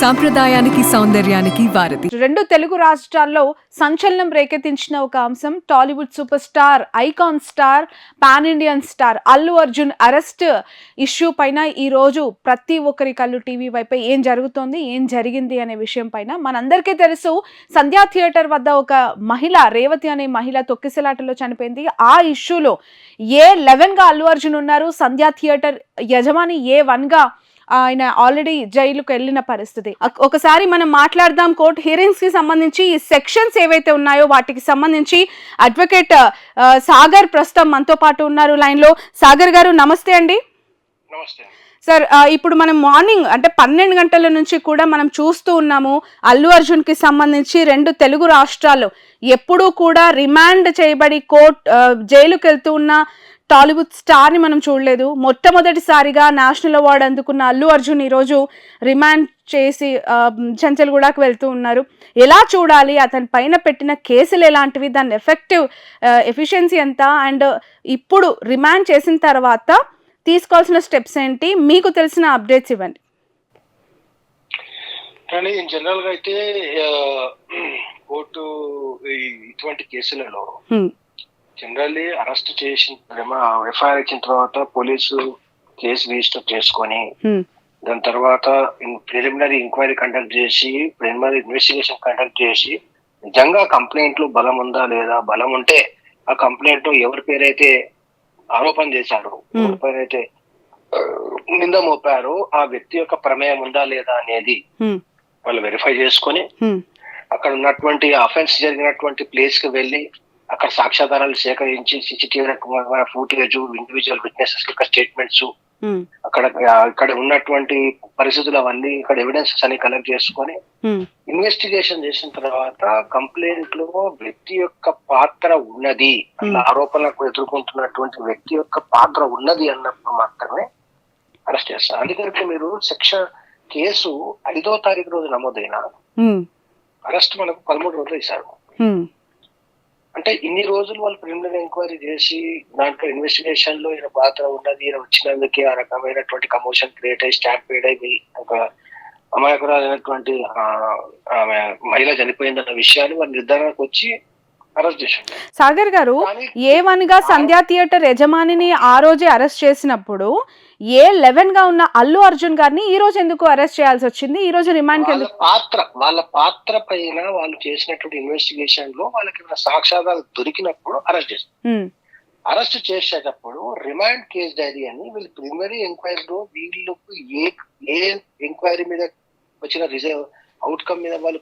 సాంప్రదాయానికి సౌందర్యానికి వారధి. రెండు తెలుగు రాష్ట్రాల్లో సంచలనం రేకెత్తించిన ఒక అంశం Tollywood super star icon star pan Indian star Allu Arjun arrest issue పైన ఈ రోజు ప్రతి ఒక్కరి కళ్ళు టీవీ వైపే ఏం జరుగుతోంది ఏం జరిగింది అనే విషయం పైన మనందరికీ తెలుసు సంధ్యా థియేటర్ వద్ద ఒక మహిళ రేవతి అనే మహిళ తొక్కిసలాటలో చనిపోయింది. ఆ ఇష్యూలో ఏ లెవెన్గా అల్లు అర్జున్ ఉన్నారు సంధ్యా థియేటర్ యజమాని ఏ వన్గా ఆయన ఆల్రెడీ జైలుకు వెళ్ళిన పరిస్థితి. ఒక- ఒకసారి మనం మాట్లాడదాం కోర్ట్ హియరింగ్స్కి సంబంధించి ఈ సెక్షన్స్ ఏవైతే ఉన్నాయో వాటికి సంబంధించి అడ్వకేట్ ఆ, సాగర్ ప్రస్తుతం మనతో పాటు ఉన్నారు లైన్లో. సాగర్ గారు నమస్తే అండి. సార్ ఆ, ఇప్పుడు మనం మార్నింగ్ అంటే పన్నెండు గంటల నుంచి కూడా మనం చూస్తూ ఉన్నాము అల్లు అర్జున్కి సంబంధించి రెండు తెలుగు రాష్ట్రాలు ఎప్పుడూ కూడా రిమాండ్ చేయబడి కోర్ట్ జైలుకి వెళ్తూ ఉన్న టాలీవుడ్ స్టార్ని మనం చూడలేదు. మొట్టమొదటిసారిగా నేషనల్ అవార్డు అందుకున్న అల్లు అర్జున్ ఈరోజు రిమాండ్ చేసి చెంచల్గూడకు వెళ్తూ ఉన్నారు. ఎలా చూడాలి? అతని పైన పెట్టిన కేసులు ఎలాంటివి? దాని ఎఫెక్టివ్ ఎఫిషియన్సీ ఎంత? అండ్ ఇప్పుడు రిమాండ్ చేసిన తర్వాత తీసుకోవాల్సిన స్టెప్స్ ఏంటి? మీకు తెలిసిన అప్డేట్స్ ఇవ్వండి. కానీ జనరల్గా అయితే కోర్టు ఇటువంటి కేసులలో జనరల్లీ అరెస్ట్ చేసిన ఎఫ్ఐఆర్ ఇచ్చిన తర్వాత పోలీసు కేసు రిజిస్టర్ చేసుకొని హ్మ్, దాని తర్వాత ప్రిలిమినరీ ఎంక్వైరీ కండక్ట్ చేసి ప్రిలిమినరీ ఇన్వెస్టిగేషన్ కండక్ట్ చేసి నిజంగా కంప్లైంట్లో బలం ఉందా లేదా? బలం ఉంటే ఆ కంప్లైంట్ ఎవరి పేరైతే ఆరోపణ చేశారో ఎవరి పేరైతే నింద మోపారో ఆ వ్యక్తి యొక్క ప్రమేయం ఉందా లేదా అనేది హ్మ్, వాళ్ళు వెరిఫై చేసుకొని అక్కడ ఉన్నటువంటి అఫెన్స్ జరిగినటువంటి ప్లేస్కి వెళ్ళి అక్కడ సాక్ష్యాధారాలు సేకరించి సీసీటీవీ ఫుటేజ్ ఇండివిజువల్ విట్నెసెస్ యొక్క స్టేట్మెంట్స్ హ్మ్, అక్కడ ఇక్కడ ఉన్నటువంటి పరిస్థితులు అవన్నీ ఇక్కడ ఎవిడెన్సెస్ అన్ని కలెక్ట్ చేసుకొని ఇన్వెస్టిగేషన్ చేసిన తర్వాత కంప్లైంట్లో వ్యక్తి యొక్క పాత్ర ఉన్నది అన్న ఆరోపణలకు ఎదుర్కొంటున్నటువంటి వ్యక్తి యొక్క పాత్ర ఉన్నది అన్నప్పుడు మాత్రమే అరెస్ట్ చేస్తారు. అందుకని మీరు సెక్షన్ కేసు ఐదో తారీఖు రోజు నమోదైన అరెస్ట్ మనకు పదమూడు రోజులు హ్మ్, అంటే ఇన్ని రోజులు వాళ్ళు ప్రిలిమినరీ ఎంక్వైరీ చేసి దాంట్లో ఇన్వెస్టిగేషన్లో ఈయన పాత్ర ఉన్నది ఈయన వచ్చినందుకే ఆ రకమైనటువంటి కమోషన్ క్రియేట్ అయ్యి స్టాంప్ క్రియేట్ అయింది ఒక అమాయకురాలైనటువంటి ఆమె మహిళ చనిపోయిందన్న విషయాన్ని వారి నిర్ధారణకు వచ్చి అరెస్ట్ చేశారు సాగర్ గారు ఏ వన్గా సంధ్యా థియేటర్ యజమానిని ఆ రోజే అరెస్ట్ చేసినప్పుడు ఏ లెవెన్గా ఉన్న అల్లు అర్జున్ గారిని ఈ రోజు ఎందుకు అరెస్ట్ చేయాల్సి వచ్చింది? ఈ రోజు రిమాండ్ పాత్ర వాళ్ళ పాత్ర పైన వాళ్ళు చేసినటువంటి ఇన్వెస్టిగేషన్లో వాళ్ళకి సాక్ష్యాధారాలు దొరికినప్పుడు అరెస్ట్ చేశారు. అరెస్ట్ చేసేటప్పుడు రిమాండ్ కేస్ డైరీ అని వీళ్ళు ప్రిలిమినరీ ఎంక్వైరీలో వీళ్ళకు ఏ ఏ ఎంక్వైరీ మీద వచ్చిన రిజర్వ్ అవుట్కమ్ మీద వాళ్ళు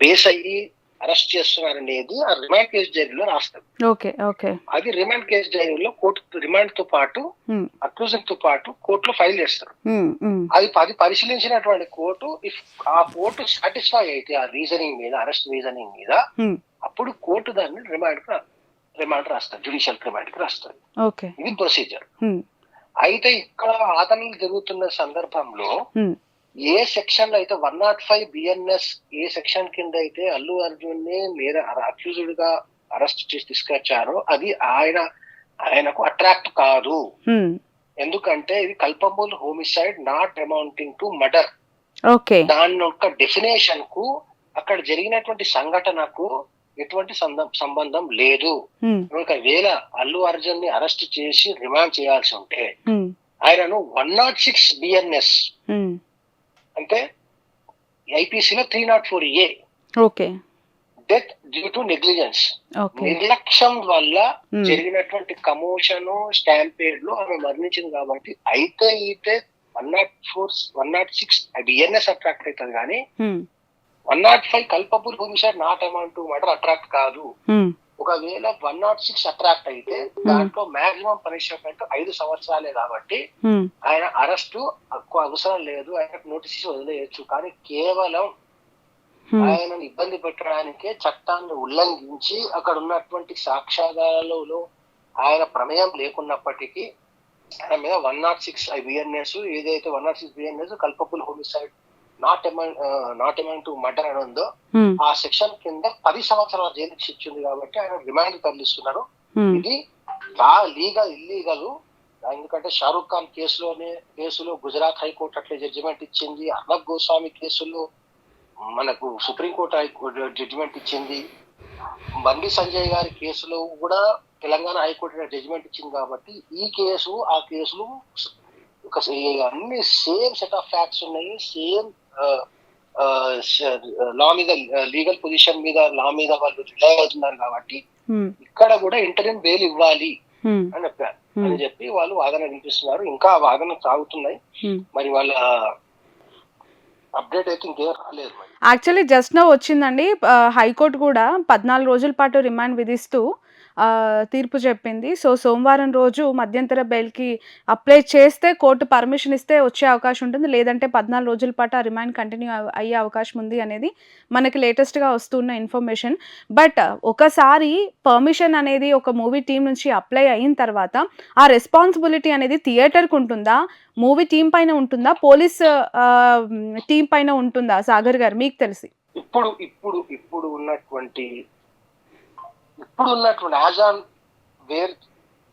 బేస్ అయ్యి అరెస్ట్ చేస్తున్నారు అనేది ఆ రిమాండ్ కేస్ డైరీలో రాస్తారు ఓకే ఓకే. అది రిమాండ్ కేస్ డైరీలో కోర్టు రిమాండ్తో పాటు అక్యూజన్తో పాటు కోర్టులో ఫైల్ చేస్తారు. అది అది పరిశీలించినటువంటి కోర్టు ఇఫ్ ఆ కోర్టు సాటిస్ఫై అయితే ఆ రీజనింగ్ మీద అరెస్ట్ రీజనింగ్ మీద అప్పుడు కోర్టు దాన్ని రిమాండ్ రిమాండ్ రాస్తారు జుడిషియల్ రిమాండ్కి రాస్తారు ఇది ప్రొసీజర్. అయితే ఇక్కడ ఆదరణలు జరుగుతున్న సందర్భంలో ఏ సెక్షన్లో అయితే వన్ నాట్ ఫైవ్ బిఎన్ఎస్ ఏ సెక్షన్ కింద అయితే అల్లు అర్జున్ని నేర అక్యూజ్డ్గా అరెస్ట్ చేసి తీసుకొచ్చారో అది ఆయన ఆయనకు అట్రాక్ట్ కాదు. ఎందుకంటే ఇది culpable homicide not amounting to murder okay. దాని యొక్క డెఫినేషన్కు అక్కడ జరిగినటువంటి సంఘటనకు ఎటువంటి సంబంధం లేదు. ఒకవేళ అల్లు అర్జున్ని అరెస్ట్ చేసి రిమాండ్ చేయాల్సి ఉంటే ఆయనను వన్ నాట్ సిక్స్ బిఎన్ఎస్ అంటే ఐపీసీలో three not four A okay. Death due to negligence నిర్లక్ష్యం వల్ల Hmm. జరిగినటువంటి కమోషన్ స్టాంపేడ్లో ఆమె మరణించింది కాబట్టి అయితే అయితే one not four one not six BNS attract అవుతుంది కానీ one not five culpable homicide not amount to murder attract కాదు. హ్మ్, ఒకవేళ వన్ నాట్ సిక్స్ అట్రాక్ట్ అయితే దాంట్లో మాక్సిమం పనిష్మెంట్ ఐదు సంవత్సరాలే కాబట్టి హ్మ్, ఆయన అరెస్టు అవసరం లేదు. ఆయనకు నోటీస్ ఇచ్చి వదిలేయచ్చు. కానీ కేవలం హ్మ్, ఆయనను ఇబ్బంది పెట్టడానికే చట్టాన్ని ఉల్లంఘించి అక్కడ ఉన్నటువంటి సాక్ష్యాధారాలలో ఆయన ప్రమేయం లేకున్నప్పటికీ ఆయన మీద వన్ నాట్ సిక్స్ బిఎన్ఎస్ ఏదైతే one not six BNS culpable homicide not amount not amount to murder అని ఉందో ఆ సెక్షన్ కింద పది సంవత్సరాల జైలు శిక్ష ఉంది కాబట్టి ఆయన రిమాండ్ తరలిస్తున్నారు. ఇది లీగల్ ఇల్లీగల్. ఎందుకంటే షారూక్ ఖాన్ కేసులోనే కేసులో గుజరాత్ హైకోర్టు అట్లే జడ్జిమెంట్ ఇచ్చింది. అర్నబ్ గోస్వామి కేసులో మనకు సుప్రీంకోర్టు హైకోర్టు జడ్జిమెంట్ ఇచ్చింది. బండి సంజయ్ గారి కేసులో కూడా తెలంగాణ హైకోర్టు జడ్జిమెంట్ ఇచ్చింది కాబట్టి ఈ కేసు ఆ కేసులు ఒక అన్ని సేమ్ సెట్ ఆఫ్ ఫ్యాక్ట్స్ ఉన్నాయి. సేమ్ లా మీద లీగల్ పొజిషన్ మీద లా మీద వాళ్ళు రిలై అవుతున్నారు కాబట్టి ఇక్కడ కూడా ఇంటర్వ్యూ బెయిల్ ఇవ్వాలి అని చెప్పారు. అని చెప్పి వాళ్ళు వాదన వినిపిస్తున్నారు. ఇంకా ఆ వాదన సాగుతున్నాయి. మరి వాళ్ళ అప్డేట్ అయితే ఇంకేం రాలేదు యాక్చువల్లీ జస్ట్ నో వచ్చిందండి. హైకోర్టు కూడా పద్నాలుగు రోజుల పాటు రిమాండ్ విధిస్తూ తీర్పు చెప్పింది. సో సోమవారం రోజు మధ్యంతర బెయిల్కి అప్లై చేస్తే కోర్టు పర్మిషన్ ఇస్తే వచ్చే అవకాశం ఉంటుంది. లేదంటే పద్నాలుగు రోజుల పాటు ఆ రిమాండ్ కంటిన్యూ అయ్యే అవకాశం ఉంది అనేది మనకి లేటెస్ట్గా వస్తున్న ఇన్ఫర్మేషన్. బట్ ఒకసారి పర్మిషన్ అనేది ఒక మూవీ టీం నుంచి అప్లై అయిన తర్వాత ఆ రెస్పాన్సిబిలిటీ అనేది థియేటర్కి ఉంటుందా? మూవీ టీం పైన ఉంటుందా? పోలీస్ టీం పైన ఉంటుందా? సాగర్ గారు మీకు తెలిసి. ఇప్పుడు ఇప్పుడు ఇప్పుడు ఉన్నటువంటి ఇప్పుడు ఉన్నటువంటి యాజ్ ఆన్ వేర్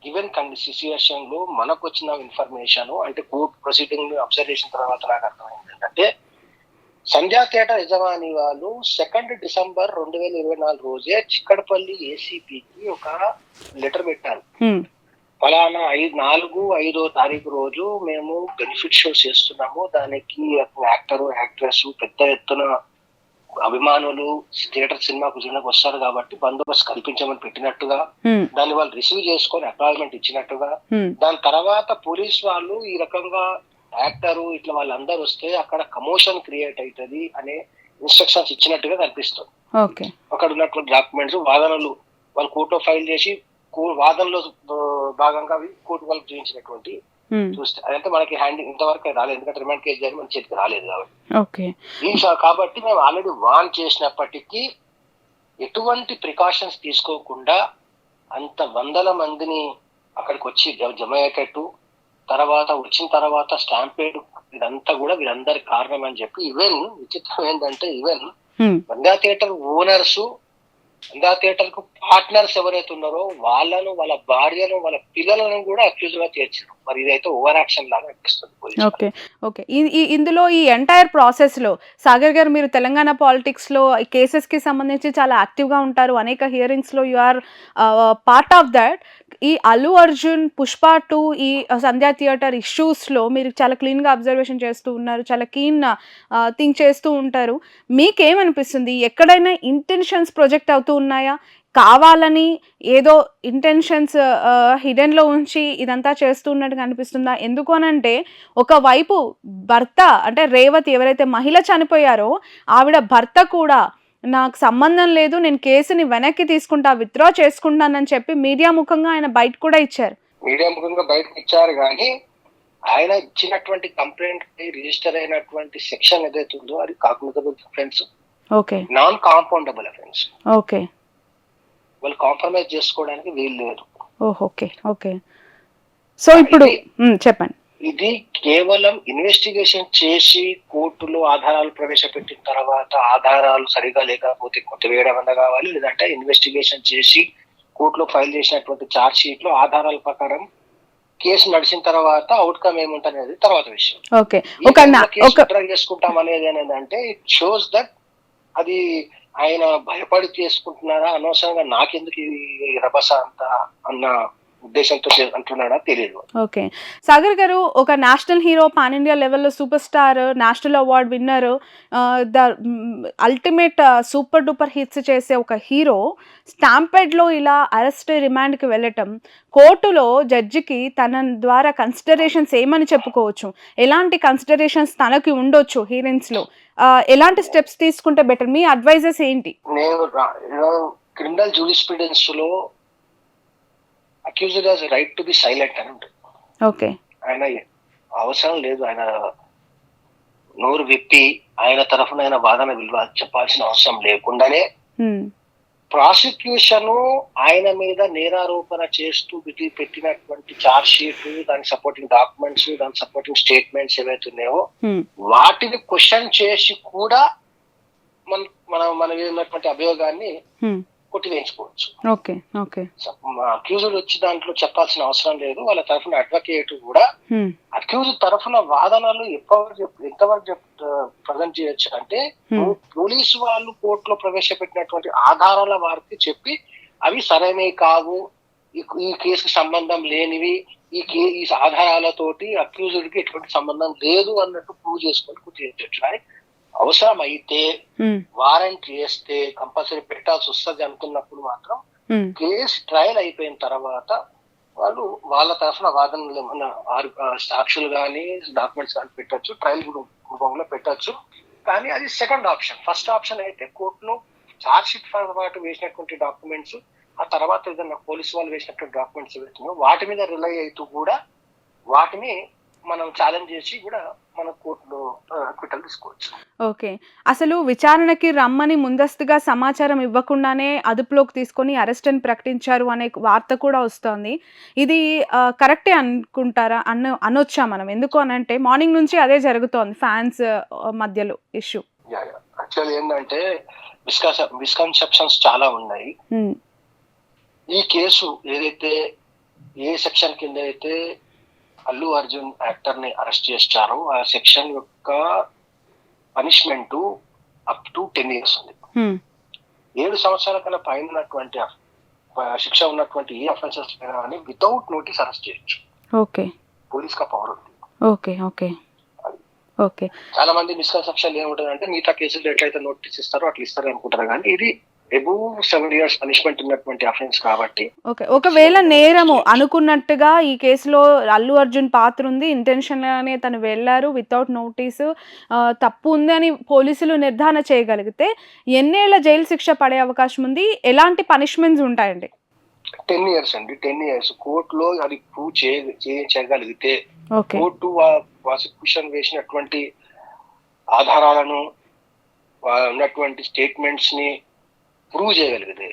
గివెన్ కండి సిచ్యుయేషన్లో మనకు వచ్చిన ఇన్ఫర్మేషన్ అంటే కోర్ట్ ప్రొసీడింగ్ అబ్జర్వేషన్ తర్వాత నాకు అర్థమైంది ఏంటంటే సంధ్యా థియేటర్ యజమాని వాళ్ళు సెకండ్ డిసెంబర్ రెండు వేల ఇరవై నాలుగు రోజే చిక్కడపల్లి ఏసీపీకి ఒక లెటర్ పెట్టారు. ఫలానా ఐదు నాలుగు ఐదో తారీఖు రోజు మేము బెనిఫిట్ షో చేస్తున్నాము. దానికి యాక్టర్ యాక్ట్రెస్ పెద్ద ఎత్తున అభిమానులు థియేటర్ సినిమాకు చూడడానికి వస్తారు కాబట్టి బందోబస్తు కల్పించమని పెట్టినట్టుగా దాన్ని వాళ్ళు రిసీవ్ చేసుకొని అపాయింట్మెంట్ ఇచ్చినట్టుగా దాని తర్వాత పోలీస్ వాళ్ళు ఈ రకంగా యాక్టరు ఇట్లా వాళ్ళందరూ వస్తే అక్కడ కమోషన్ క్రియేట్ అవుతుంది అనే ఇన్స్ట్రక్షన్స్ ఇచ్చినట్టుగా కనిపిస్తుంది. అక్కడ ఉన్నటువంటి డాక్యుమెంట్స్ వాదనలు వాళ్ళు కోర్టులో ఫైల్ చేసి వాదనలో భాగంగా అవి కోర్టు వాళ్ళకి చూపించినటువంటి చూస్తే అదంటే మనకి హ్యాండ్ ఇంతవరకు రాలేదు. ఎందుకంటే రిమాండ్ కేసు జరిగి మన చేతికి రాలేదు కాబట్టి. ఓకే కాబట్టి మేము ఆల్రెడీ వార్న్ చేసినప్పటికీ ఎటువంటి ప్రికాషన్స్ తీసుకోకుండా అంత వందల మందిని అక్కడికి వచ్చి జమ అయ్యేటట్టు తర్వాత వచ్చిన తర్వాత స్టాంపేడ్ ఇదంతా కూడా వీరందరి కారణం అని చెప్పి ఈవెన్ విచిత్రం ఏంటంటే even Banga theatre owners Banga థియేటర్కు partners ఎవరైతే ఉన్నారో వాళ్ళను వాళ్ళ భార్యను వాళ్ళ పిల్లలను కూడా అక్యూజ్గా చేర్చారు మరి ఇదైతే ఓవర్ యాక్షన్ లాగా అనిపిస్తుంది ఓకే ఓకే ఇందులో ఈ ఎంటైర్ ప్రాసెస్లో సాగర్ గారు మీరు తెలంగాణ పాలిటిక్స్లో కేసెస్ కేసెస్కి సంబంధించి చాలా యాక్టివ్గా ఉంటారు. అనేక హియరింగ్స్లో you are part of that ఈ అల్లు అర్జున్ పుష్ప టూ ఈ సంధ్యా థియేటర్ ఇష్యూస్లో మీరు చాలా క్లీన్గా అబ్జర్వేషన్ చేస్తూ ఉన్నారు. చాలా క్లీన్ థింక్ చేస్తూ ఉంటారు. మీకేమనిపిస్తుంది? ఎక్కడైనా ఇంటెన్షన్స్ ప్రొజెక్ట్ అవుతూ ఉన్నాయా? కావాలని ఏదో ఇంటెన్షన్స్ హిడెన్లో ఉంచి ఇదంతా చేస్తున్నట్టుగా అనిపిస్తుందా? ఎందుకు అనంటే ఒకవైపు భర్త అంటే రేవతి ఎవరైతే మహిళ చనిపోయారో ఆవిడ భర్త కూడా నాకు సంబంధం లేదు నేను కేసుని వెనక్కి తీసుకుంటా విత్డ్రా చేసుకుంటానని చెప్పి మీడియా ముఖంగా ఆయన బయట కూడా ఇచ్చారు. మీడియా ముఖంగా బయటకు ఇచ్చారు కానీ ఆయన ఇచ్చినటువంటి కంప్లైంట్ రిజిస్టర్ అయినటువంటి సెక్షన్ ఏదైతే ఉందో అది offence okay. Non compoundable offence okay. వాళ్ళు కాంప్రమైజ్ చేసుకోవడానికి వీలు లేదు. Okay okay. సో ఇప్పుడు చెప్పండి. ఇది కేవలం ఇన్వెస్టిగేషన్ చేసి కోర్టులో ఆధారాలు ప్రవేశపెట్టిన తర్వాత ఆధారాలు సరిగా లేకపోతే కొట్టివేయడం అన్న కావాలి లేదంటే ఇన్వెస్టిగేషన్ చేసి కోర్టులో ఫైల్ చేసినటువంటి ఛార్జ్ షీట్లో ఆధారాల ప్రకారం కేసు నడిచిన తర్వాత అవుట్కమ్ ఏముంటుంది అనేది తర్వాత విషయం. ఓకే. చేసుకుంటాం అనేది ఏంటంటే ఇట్ షోస్ దట్ అది ఆయన భయపడి చేసుకుంటున్నారా? అనవసరంగా నాకెందుకు ఈ రభస అంత అన్న ఉద్దేశంతో అంటున్నాడా తెలియదు ఓకే. సాగర్ గారు ఒక నేషనల్ హీరో పాన్ ఇండియా లెవెల్లో super star national award winner the ultimate super duper hits చేసే ఒక హీరో స్టాంపెడ్లో ఇలా అరెస్ట్ రిమాండ్కి వెళ్ళటం కోర్టులో జడ్జికి తన ద్వారా కన్సిడరేషన్స్ ఏమని చెప్పుకోవచ్చు? ఎలాంటి కన్సిడరేషన్స్ తనకి ఉండొచ్చు హీరోయిన్స్లో? ఎలాంటి స్టెప్స్ తీసుకుంటే బెటర్ మీ అడ్వైజెస్ ఏంటి? నేను criminal జూరిస్ప్రుడెన్స్లో accused has right to be silent అని ఉంటుంది ఓకే ఆయన అవసరం లేదు ఆయన నోరు విప్పి ఆయన తరఫున ఆయన వాదన విలువ చెప్పాల్సిన అవసరం లేకుండానే ప్రాసిక్యూషన్ ఆయన మీద నేరారోపణ చేస్తూ పెట్టి పెట్టినటువంటి చార్జ్ షీట్ దాని సపోర్టింగ్ డాక్యుమెంట్స్ దాని సపోర్టింగ్ స్టేట్మెంట్స్ ఏవైతే ఉన్నాయో వాటిని క్వశ్చన్ చేసి కూడా మన మన మన మీద ఉన్నటువంటి అభియోగాన్ని కొట్టి వేయించుకోవచ్చు ఓకే. ఓకే అక్యూజ్డ్ వచ్చి దాంట్లో చెప్పాల్సిన అవసరం లేదు. వాళ్ళ తరఫున అడ్వకేట్ కూడా అక్యూజ్ తరఫున వాదనలు ఎప్పటివరకు చెప్- ఎంతవరకు ప్రజెంట్ చేయొచ్చు అంటే పోలీసు వాళ్ళు కోర్టులో ప్రవేశపెట్టినటువంటి ఆధారాల వారికి చెప్పి అవి సరైనవి కావు ఈ- కేసుకు సంబంధం లేనివి ఈ కే ఈ ఆధారాలతోటి అక్యూజ్డ్కి ఎటువంటి సంబంధం లేదు అన్నట్టు ప్రూవ్ చేసుకొని కూర్చోవచ్చు కానీ అవసరం అయితే హ్మ్, వారెంట్ చేస్తే కంపల్సరీ పెట్టాల్సి వస్తుంది అనుకున్నప్పుడు మాత్రం. కేసు ట్రయల్ అయిపోయిన తర్వాత వాళ్ళు వాళ్ళ తరఫున వాదనలు ఏమన్నా సాక్షులు కానీ డాక్యుమెంట్స్ కానీ పెట్టొచ్చు ట్రయల్ రూపంలో పెట్టొచ్చు. కానీ అది సెకండ్ ఆప్షన్ ఫస్ట్ ఆప్షన్ అయితే కోర్టులో చార్జ్ షీట్ పాటు వేసినటువంటి డాక్యుమెంట్స్ ఆ తర్వాత ఏదైనా పోలీసు వాళ్ళు వేసినటువంటి డాక్యుమెంట్స్ ఏవైతున్నాయో వాటి మీద రిలై అవుతూ కూడా వాటిని మనం ఛాలెంజ్ చేసి కూడా మన కోర్టులో అక్విటల్ తీసుకోవచ్చు. ఓకే. అసలు విచారణకి రమ్మని ముందస్తుగా సమాచారం ఇవ్వకుండానే అదుపులోకి తీసుకొని అరెస్ట్ అని ప్రకటించారు అనే వార్త కూడా వస్తోంది. ఇది కరెక్టే అనుకుంటారా? అన్న అనొచ్చా మనం? ఎందుకు అని అంటే మార్నింగ్ నుంచి అదే జరుగుతోంది ఫ్యాన్స్ మధ్యలో ఇష్యూ యాక్చువల్ ఏంటంటే మిస్కన్ మిస్కన్సెప్షన్స్ చాలా ఉన్నాయి. ఈ కేసు ఏదైతే ఏ సెక్షన్ కింద అయితే అల్లు అర్జున్ యాక్టర్ని అరెస్ట్ చేశారో. ఆ సెక్షన్ యొక్క punishment up to ten years ఉంది. ఏడు సంవత్సరాల కన్నా పైన ఉన్నటువంటి శిక్ష ఉన్నటువంటి ఏ అఫెన్సెస్ కానీ వితౌట్ నోటీస్ అరెస్ట్ చేయొచ్చు. ఓకే. పోలీస్ కా పవర్ ఉంది. Okay okay. ఓకే. చాలా మంది మిస్కన్సెప్షన్ ఏముంటుంది అంటే మిగతా కేసులు ఎట్లయితే నోటీస్ ఇస్తారో అట్లా ఇస్తారు అనుకుంటారు కానీ ఇది ఎబో సెవెన్ ఇయర్స్ పనిష్మెంట్ ఉన్నటువంటి అఫెన్స్ కాబట్టి. ఓకే ఒకవేళ నేరము అనుకున్నట్టుగా ఈ కేసులో అల్లు అర్జున్ పాత్ర ఉంది ఇంటెన్షన్ గానే తను వెళ్ళారు వితౌట్ నోటీసు తప్పు ఉంది అని పోలీసులు నిర్ధారణ చేయగలిగితే ఎన్నేళ్ళ జైలు శిక్ష పడే అవకాశం ఉంది. ఎలాంటి పనిష్మెంట్స్ ఉంటాయండి? టెన్ ఇయర్స్ అండి. టెన్ ఇయర్స్ కోర్టులో అది ప్రూవ్ చేయించగలిగితే ఓకే కోర్టు ప్రాసిక్యూషన్ వేసినటువంటి ఆధారాలను ఉన్నటువంటి స్టేట్మెంట్స్ని ప్రూవ్ చేయగలిగితే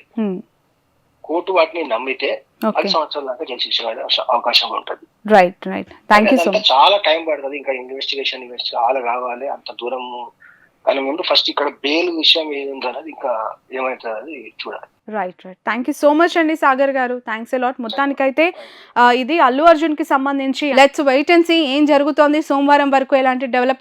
కోర్టు వాటిని నమ్మితే పది సంవత్సరాల దాకా జైలు శిక్ష అవకాశం ఉంటుంది. Right right thank you so much చాలా టైం పడుతుంది. ఇంకా ఇన్వెస్టిగేషన్ ఇన్వెస్ట్ చాలా కావాలి. అంత దూరం కానీ ముందు ఫస్ట్ ఇక్కడ బెయిల్ విషయం ఏది ఉందన్నది ఇంకా ఏమవుతుంది అది చూడాలి. Right right thank you so much అండి సాగర్ గారు. థ్యాంక్స్ లాట్ మొత్తానికైతే ఇది అల్లు అర్జున్కి సంబంధించి లెట్స్ వెయిట్ అండ్ సీ ఏం జరుగుతోంది. సోమవారం వరకు ఎలాంటి డెవలప్